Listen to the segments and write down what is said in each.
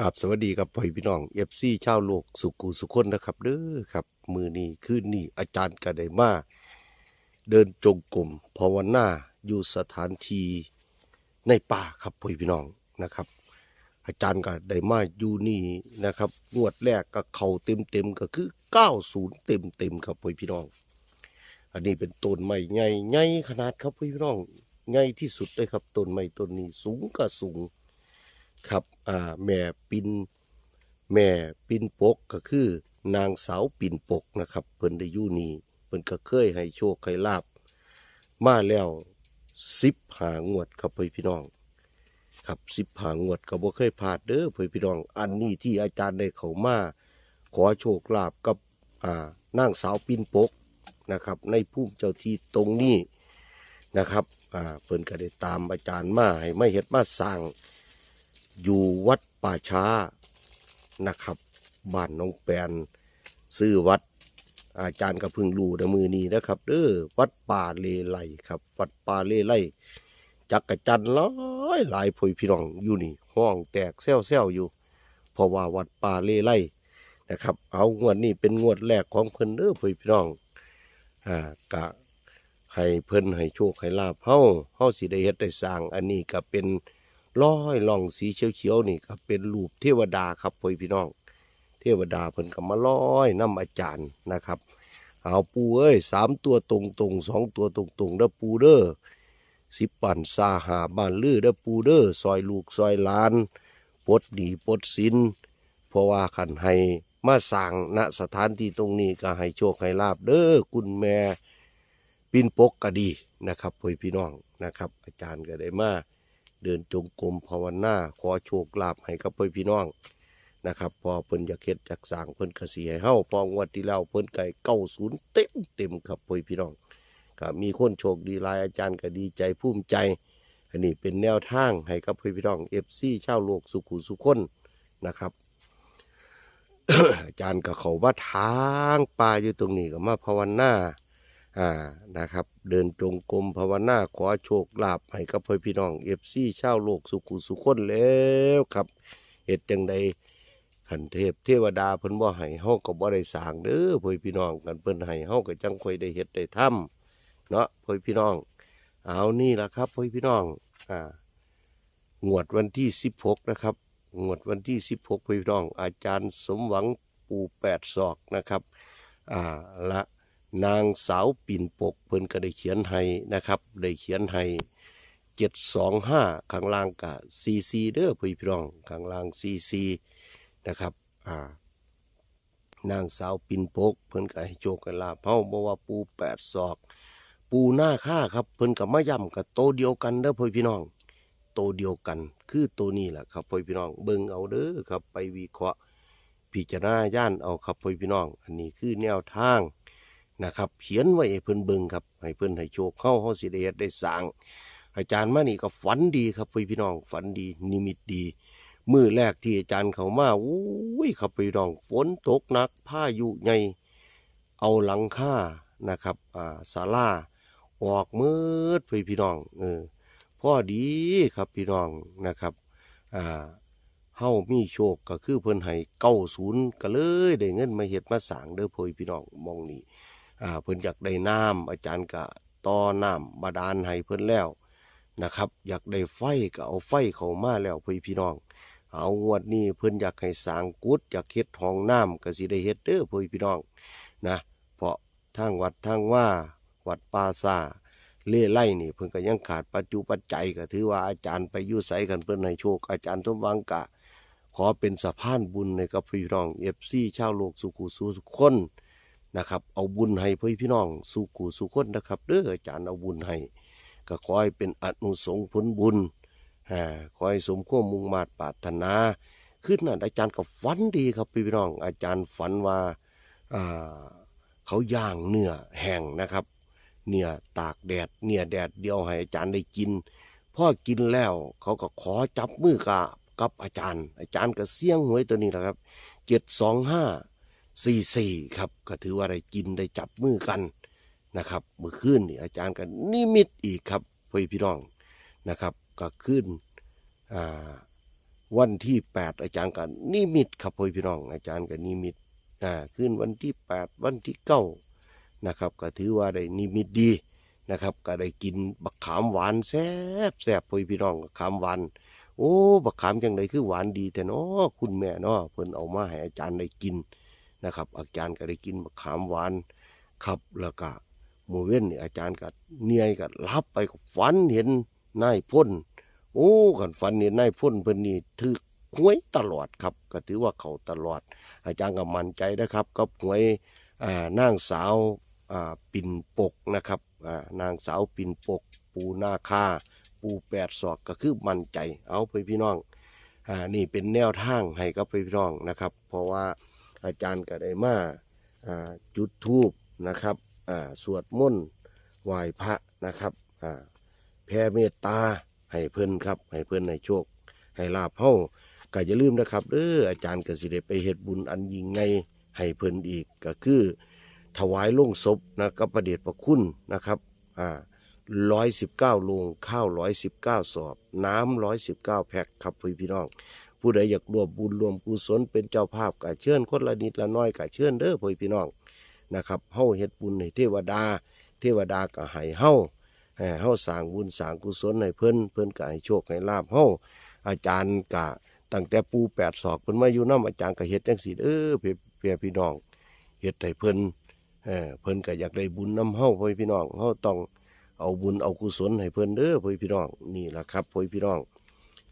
กับสวัสดีกับพ่อพี่น้องเอฟซีชาวโลกสุกูสุคนนะครับเด้อครับ มือนี้คืนนี้อาจารย์ก็ได้มาเดินจงกรมภาวนาอยู่สถานที่ในป่าครับพ่อพี่น้องนะครับ อาจารย์ก็ได้มาอยู่นี่นะครับงวดแรกก็เข่าเต็มเต็มก็คือ90เต็มเต็มครับพ่อพี่น้อง อันนี้เป็นต้นไม้ใหญ่ใหญ่ขนาดครับพ่อพี่น้องใหญ่ที่สุดเลยครับต้นไม้ต้นนี้สูงก็สูง ครับอ่าแม่ปินแม่ปินปกก็คือนางสาวปินปกนะครับเพิ่นได้อยู่นี่เพิ่นก็เคยให้โชคให้ลาบมาแล้วสิบหางวดครับพี่พี่น้อง ครับสิบหางวดก็บ่เคยพลาดเด้อพี่พี่น้อง อันนี้ที่อาจารย์ได้เขามาขอโชคลาภกับอ่านางสาวปินปกนะครับ ในภูมิเจ้าที่ตรงนี้นะครับอ่าเพิ่นก็ได้ตามอาจารย์มาให้ไม่เฮ็ดมาสร้าง อยู่วัดป่าช้านะครับบ้านน้องแปนซื้อวัดอาจารย์ก็เพึ่งรู้ในมือนี้นะครับเด้อวัดป่าเลไลครับ วัดป่าเลไลจักกระจันหลายหลายพยพี่น้องอยู่นี่ ห้องแตกแซวแซวๆอยู่ เพราะว่าวัดป่าเลไลนะครับ เอางวดนี้เป็นงวดแรกของเพิ่นเด้อพยพี่น้องอ่ากะให้เพิ่นให้โชคให้ลาภเฮาเฮาสิได้เฮ็ดได้สร้าง อันนี้ก็เป็น ร้อยล่องสีเขียวๆนี่ก็เป็นรูปเทวดาครับพ่อพี่น้อง เทวดาเพิ่นก็มาร้อยน้ำอาจารย์นะครับเอาปูเอ้ยสามตัวตรงตรงสองตัวตรงตรงๆเด้อปูเด้อสิบปันซาหาบ้านลือเด้อปูเด้อซอยลูกซอยลานปลดหนีปดสินเพราะว่าขันให้มาสั่งณสถานที่ตรงนี้ก็ให้โชคให้ลาบเด้อคุณแม่ปินปกก็ดีนะครับพ่อพี่น้องนะครับ อาจารย์ก็ได้มา เดินจงกรมภาวนาขอโชคลาภให้กับพ่อพี่น้องนะครับ พอเพิ่นอยากเฮ็ดอยากสร้างเพิ่นก็สิให้เฮาพองวดที่แล้วเพิ่นไก่เก้าศูนย์เต็มเต็มครับพ่อพี่น้องก็มีคนโชคดีหลายอาจารย์ก็ดีใจภูมิใจอันนี้เป็นแนวทางให้กับพ่อพี่น้อง FC ชาวโลกสุขุสุขคนนะครับอาจารย์ก็เขาว่าทางป่าอยู่ตรงนี้ก็มาภาวนา อ่านะครับ เดินจงกรมภาวนาขอโชคลาภให้กับพ่อพี่น้องเอฟซีชาวโลกสุขุสุขคนแล้วครับเหตุจังใดขันเทพเทวดาเพิ่นบ่ให้เฮาก็บ่ได้สร้างเด้อพ่อพี่น้องกันเพิ่นให้เฮาก็จังค่อยได้เฮ็ดได้ทำเนาะพ่อพี่น้อง เอานี่ล่ะครับพ่อพี่น้องอ่างวดวันที่ 16 นะครับ งวดวันที่ 16พ่อพี่น้อง อาจารย์สมหวังปู่แปดศอกนะครับ อ่าละ นางสาวปิ่นปกเพิ่นก็ได้เขียนให้นะครับได้เขียนให้เจ็ดสองห้าข้างล่างกะซีซีเด้อพี่พี่น้องข้างล่างซีซีนะครับอ่านางสาวปิ่นปก เพิ่นก็ให้โชคกันลาเฮาบ่ว่าปูแปดศอก ปูหน้าค่าครับ เพิ่นก็มาย้ำกับโตเดียวกันเด้อพี่พี่น้องโตเดียวกัน คือตัวนี้แหละครับพี่พี่น้องเบิ่งเอาเด้อครับ ไปวิเคราะห์พิจารณาย่านเอาครับพี่พี่น้อง อันนี้คือแนวทาง นะครับเขียนไว้ให้เพิ่นเบิ่งครับให้เพิ่นให้โชคเข้าเฮาสิได้เฮ็ดได้สร้าง อาจารย์มานี่ก็ฝันดีครับพี่พี่น้องฝันดีนิมิตดีมื้อแรกที่อาจารย์เข้ามาอุ้ยครับพี่น้องฝนตกหนักพายุใหญ่เอาหลังคานะครับอ่าศาลาออกมืดพี่พี่น้องเออพ่อดีครับพี่น้องนะครับอ่าเฮามีโชคก็คือเพิ่นให้90ก็เลยได้เงินมาเฮ็ดมาสร้างเด้อพ่อพี่น้องมองนี่ เพิ่นอยากได้น้ำอาจารย์ก็ต่อน้ำบาดาลให้เพิ่นแล้วนะครับ อยากได้ไฟก็เอาไฟเข้ามาแล้วพี่พี่น้อง เอางวดนี้เพิ่นอยากให้สร้างกุดอยากเฮ็ดห้องน้ำก็สิได้เฮ็ดเด้อพี่พี่น้องนะเพราะทางวัดทางว่าวัดป่าซาเล่ไล่นี่เพิ่นก็ยังขาดปัจจุปัจจัยก็ถือว่าอาจารย์ไปอยู่ไสกันเพิ่นให้โชค อาจารย์สมวังกะ ขอเป็นสะพานบุญในกับพี่น้อง FC ชาวโลกสุขุสุขคน นะครับ เอาบุญให้พี่พี่น้องสู่กูสู่คนนะครับเด้ออาจารย์เอาบุญให้ก็ขอให้เป็นอนุสงผลบุญอ่าขอให้สมความมุ่งมาตรปรารถนาขึ้นนั่นอาจารย์ก็ฝันดีครับพี่พี่น้อง อาจารย์ฝันว่าอ่าเขาย่างเนื้อแห้งนะครับ เนื้อตากแดดเนื้อแดดเดียวให้อาจารย์ได้กินพ่อกินแล้วเขาก็ขอจับมือกับกับอาจารย์ อาจารย์ก็เสี่ยงหวยตัวนี้แหละครับเจ็ดสองห้า สี่สี่ครับก็ถือว่าได้กินได้จับมือกันนะครับเมื่อคืนนี่อาจารย์ก็นิมิตอีกครับพี่พี่น้องนะครับ ก็ขึ้นวันที่แปดอาจารย์กันนิมิตครับพ่พี่น้อง อาจารย์กันนิมิตขึ้นวันที่แปดวันที่เก้านะครับก็ถือว่าได้นิมิตดีนะครับ ก็ได้กินบักขามหวานแซ่บแซ่บพ่พี่น้องบักขามหวานโอ้บักขามจังไดคือหวานดีแต่เนาะคุณแม่เนาะเพิ่นเอามาให้อาจารย์ได้กิน นะครับ อาจารย์ก็ได้กินบักขามหวานครับแล้วก็หมูเว้นนี่อาจารย์ก็เหนื่อยก็รับไปก็ฝันเห็นนายพ่นโอ้กันฝันเห็นนายพ่นเพิ่นนี่ถือหวยตลอดครับ ก็ถือว่าเขาตลอด อาจารย์ก็มั่นใจนะครับกับหวยอ่านางสาวปิ่นปกนะครับนางสาวปิ่นปก ปูนาคาปูแปดศอกก็คือมั่นใจเอาไปพี่น้องอนี่เป็นแนวทางให้กับพี่น้องนะครับ เพราะว่า อาจารย์ก็ได้มาจุดธูปนะครับสวดมนต์ไหว้พระนะครับแผ่เมตตาให้เพิ่นครับ ให้เพิ่นให้โชค ให้ลาภเฮาก็อย่าลืมนะครับเด้ออาจารย์ก็สิได้ไปเฮ็ดบุญอันยิ่งใหญ่ให้เพิ่นอีกก็คือ ถวายลงศพนะกับประเดชพระคุณนะครับอ่าร้อยสิบเก้าลงข้าวร้อยสิบเก้าสอบ น้ำร้อยสิบเก้าแพ็คครับพี่พี่น้อง ผู้ใดอยากรวมบุญรวมกุศลเป็นเจ้าภาพก็เชิญคนละนิดละน้อยก็เชิญเด้อพี่พี่น้องนะครับเฮาเฮ็ดบุญให้เทวดา เทวดาก็ให้เฮาเฮาสร้างบุญสร้างกุศลให้เพิ่นเพิ่นก็ให้โชคให้ลาภเฮาอาจารย์ก็ตั้งแต่ปูแปดศอกเพิ่นมาอยู่นํอาจารย์ก็เฮ็ดจังซี่เด้อพี่พี่พี่น้องเฮ็ดให้เพิ่นเออเพิ่นก็อยากได้บุญนํเฮาพี่พี่น้องเฮาต้องเอาบุญเอากุศลให้เพิ่นเด้อพ่อพี่น้องนี่แหละครับพ่อพี่น้อง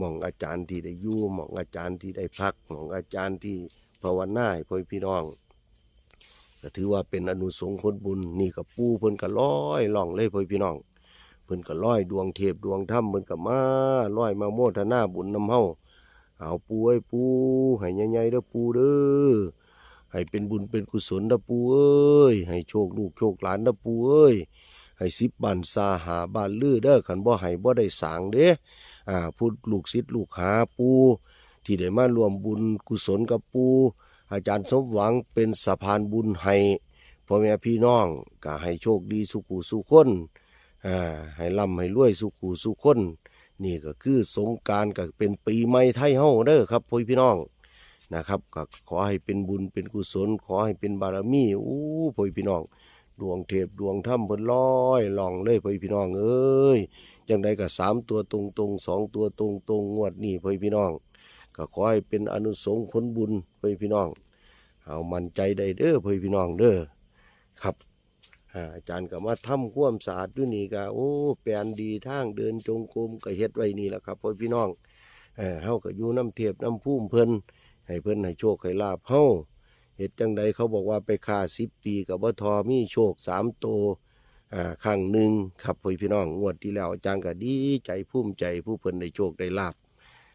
มองอาจารย์ที่ได้ยู่มองอาจารย์ที่ได้พักมองอาจารย์ที่ภาวนาให้พ่อพี่น้องก็ถือว่าเป็นอนุสงฆ์คนบุญนี่ก็ปูเพิ่นก็ร้อยล่องเลยพ่อพี่น้องเพิ่นก็ร้อยดวงเทพดวงธรรมเพิ่นก็มาร้อยมาโมทนาบุญนำเฮาเอาปูไอ้ปูให้ใหญ่ๆเด้อปูเด้อให้เป็นบุญเป็นกุศลเด้อปูเอ้ยให้โชคลูกโชคหลานเด้อปูเอ้ยให้สิบบันซาหาบ้านลือเด้อขันบ่ให้บ่ได้สางเด้ อ่าพูดลูกศิษย์ลูกหาปูที่ได้มารวมบุญกุศลกับปูอาจารย์สมหวังเป็นสะพานบุญให้พ่อแม่พี่น้องก็ให้โชคดีสุขูสุขคนอ่าให้ร่ำให้รวยสุขูสุขคนนี่ก็คือสงการก็เป็นปีใหม่ไทยเฮาเด้อครับพ่อพี่น้องนะครับก็ขอให้เป็นบุญเป็นกุศล ขอให้เป็นบารมีอู้พ่อพี่น้อง ดวงเทพดวงถ้ำเพิ่นลอยล่องเลยพ่อพี่น้องเอ้ย จังใดก็สามตัวตรงตรงสองตัวตรงตรงงวดนี้พ่อพี่น้อง ก็ขอให้เป็นอนุสงฆ์ผลบุญพ่อพี่น้องเอามันใจได้เด้อพ่อพี่น้องเด้อครับอาจารย์ก็มาทำความสะอาดด้วยนี่ก็โอ้แปลนดีทางเดินจงกรมก็เฮ็ดไว้นี่แหละครับพ่อพี่น้องเออเฮาก็อยู่น้ำเทพน้ำพุ่มเพิ่นให้เพิ่นให้โชคให้ลาภเฮาเหตุจังใดเขาบอกว่าไปฆ่าสิบปีกับบ่ทอมีโชคสามโต ข้างหนึ่งครับพ่อพี่น้องงวดที่แล้วอาจารย์ก็ดีใจภูมิใจผู้เพิ่นได้โชคได้ลาบ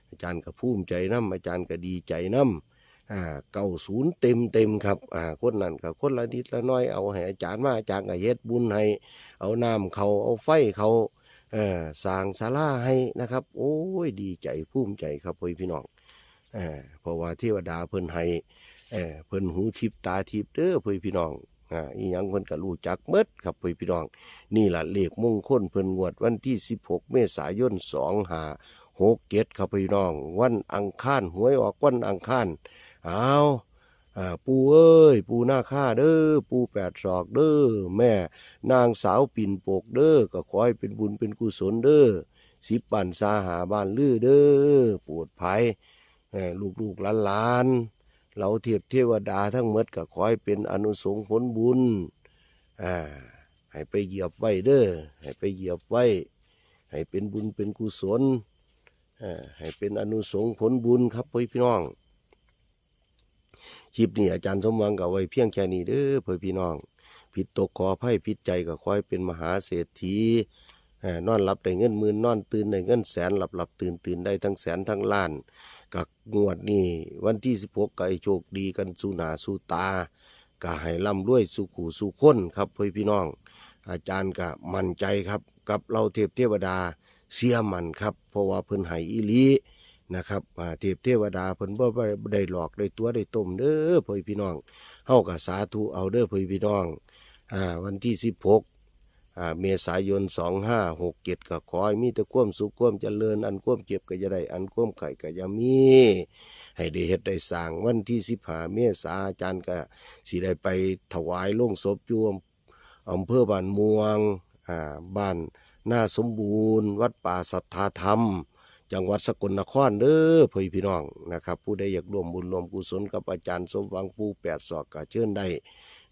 อาจารย์ก็ภูมิใจน้ำอาจารย์ก็ดีใจน้ำเก้าศูนย์เต็มเต็มครับคนนั้นก็คนละนิดละน้อยเอาให้อาจารย์มาอาจารย์ก็เฮ็ดบุญให้ เอาน้ำเขาเอาไฟเขาสร้างศาลาให้นะครับ โอ้ยดีใจภูมิใจครับพ่อพี่น้องเพราะว่าเทวดาเพิ่นให้เออเพิ่นหูทิพตาทิพเด้อเพื่อพี่น้อง อ่าอีหยังเพิ่นก็รู้จักเมดครับพี่น้อง นี่ล่ะเลขมงคลเพิ่นงวดวันที่ 16 เมษายน2567ครับพี่น้อง วันอังคารหวยออกวันอังคารเอาอ่าปูเอ้ย ปูหน้าค่าเด้อปูแปดศอกเด้อแม่ นางสาวปิ่นโปกเด้อก็ขอให้เป็นบุญเป็นกุศลเด้อสิบบันซาหาบ้านลือเด้อปวดภัยเอ่อลูกๆหลานๆ เราเทียบเทวดาทั้งหมดก็ขอให้เป็นอนุสงฆ์ผลบุญอ่าให้ไปเหยียบไว้เด้อให้ไปเหยียบไว้ ให้เป็นบุญเป็นกุศลอ่าให้เป็นอนุสงฆ์ผลบุญครับพ่อพี่น้องคลิปนี้อาจารย์สมหวังก็ไว้เพียงแค่นี้เด้อพ่อพี่น้องผิดตกขออภัยผิดใจก็ขอให้เป็นมหาเศรษฐี นอนหลับได้เงินหมื่นนอนตื่นได้เงินแสนหลับหลับตื่นตื่นได้ทั้งแสนทั้งล้านกับงวดนี้วันที่16ก็ให้โชคดีกันสู่หนาสู่ตาก็ให้ร่ำรวยสู่ขู่สู่คนครับพ่อพี่น้อง อาจารย์ก็มั่นใจครับ กับเราเทพเทวดาเสียมันครับ เพราะว่าเพิ่นให้อีลีนะครับเทพเทวดาเพิ่นบ่ได้หลอกได้ตัวได้ต้มเด้อพ่อพี่น้องเฮาก็สาธุเอาเด้อพ่อพี่น้องอ่าวันที่16อ่า เมษายนสองห้าหกเจ็ดก็ขอให้มีแต่ความสุขความเจริญ อันความเจ็บก็จะได้ อันความไข่ก็จะมี ให้ได้เฮ็ดได้สร้างวันที่สิบหาเมษาอาจารย์ก็สิได้ไปถวายลงศพอยู่อำเภอบ้านม่วงบ้านหน้าสมบูรณ์ วัดป่าสัทธาธรรม จังหวัดสกลนครเด้อพ่อพี่น้องนะครับ ผู้ใดอยากร่วมบุญร่วมกุศลกับอาจารย์สมหวังปูแปดศอกก็เชิญได้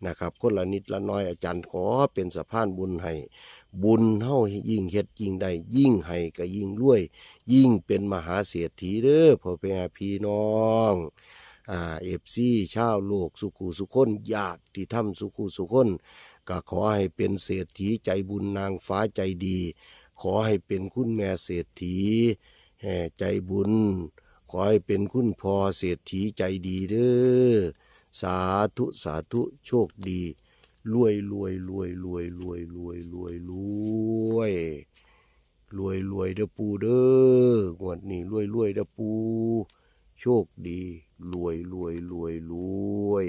นะครับคนละนิดละน้อยอาจารย์ขอเป็นสะพานบุญให้บุญเฮายิ่งเฮ็ดยิ่งได้ยิ่งให้ก็ยิ่งรวย ยิ่งเป็นมหาเศรษฐีเด้อพ่อแม่พี่น้องอ่าเอฟซีชาวโลกสุขุสุคนญาติที่ทำสุขุสุคนก็ขอให้เป็นเศรษฐีใจบุญนางฟ้าใจดี ขอให้เป็นคุณแม่เศรษฐีแห่ใจบุญ ขอให้เป็นคุณพ่อเศรษฐีใจดีเด้อ สาธุสาธุโชคดีรวยรวยรวยรวยรวยรวยรวยรวยรวยรวยเด้อปูเด้องวดนี้รวยรวยเด้อปู โชคดีรวยรวยรวยรวย